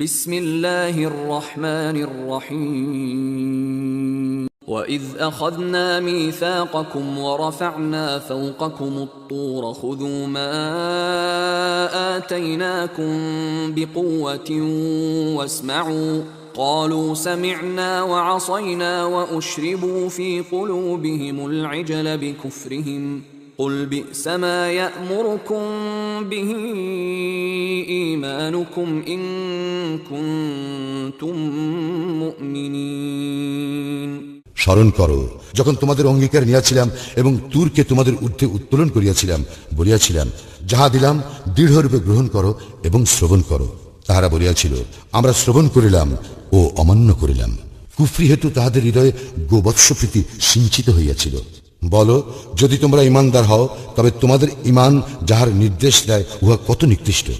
بسم الله الرحمن الرحيم. وإذ أخذنا ميثاقكم ورفعنا فوقكم الطور خذوا ما آتيناكم بقوة واسمعوا. قالوا سمعنا وعصينا وأشربوا في قلوبهم العجل بكفرهم. قل بئس ما يأمركم به إيمانكم إن كنتم مؤمنين স্মরণ করো যখন তোমাদের অঙ্গীকার নিয়াছিলাম এবং তুরকে তোমাদের ঊর্ধ্বে উত্তোলন করিয়াছিলাম বলিয়াছিলাম যাহা দিলাম দৃঢ়রূপে গ্রহণ করো এবং শ্রবণ করো তাহারা বলিয়াছিল আমরা শ্রবণ করিলাম ও অমান্য করিলাম কুফরি হেতু তাহাদের হৃদয়ে গোবৎসপ্রীতি সিঞ্চিত হইয়াছিল বলো যদি তোমরা ইমানদার হও তবে তোমাদের ইমান যাহার নির্দেশ দেয় উহা কত নিকৃষ্ট?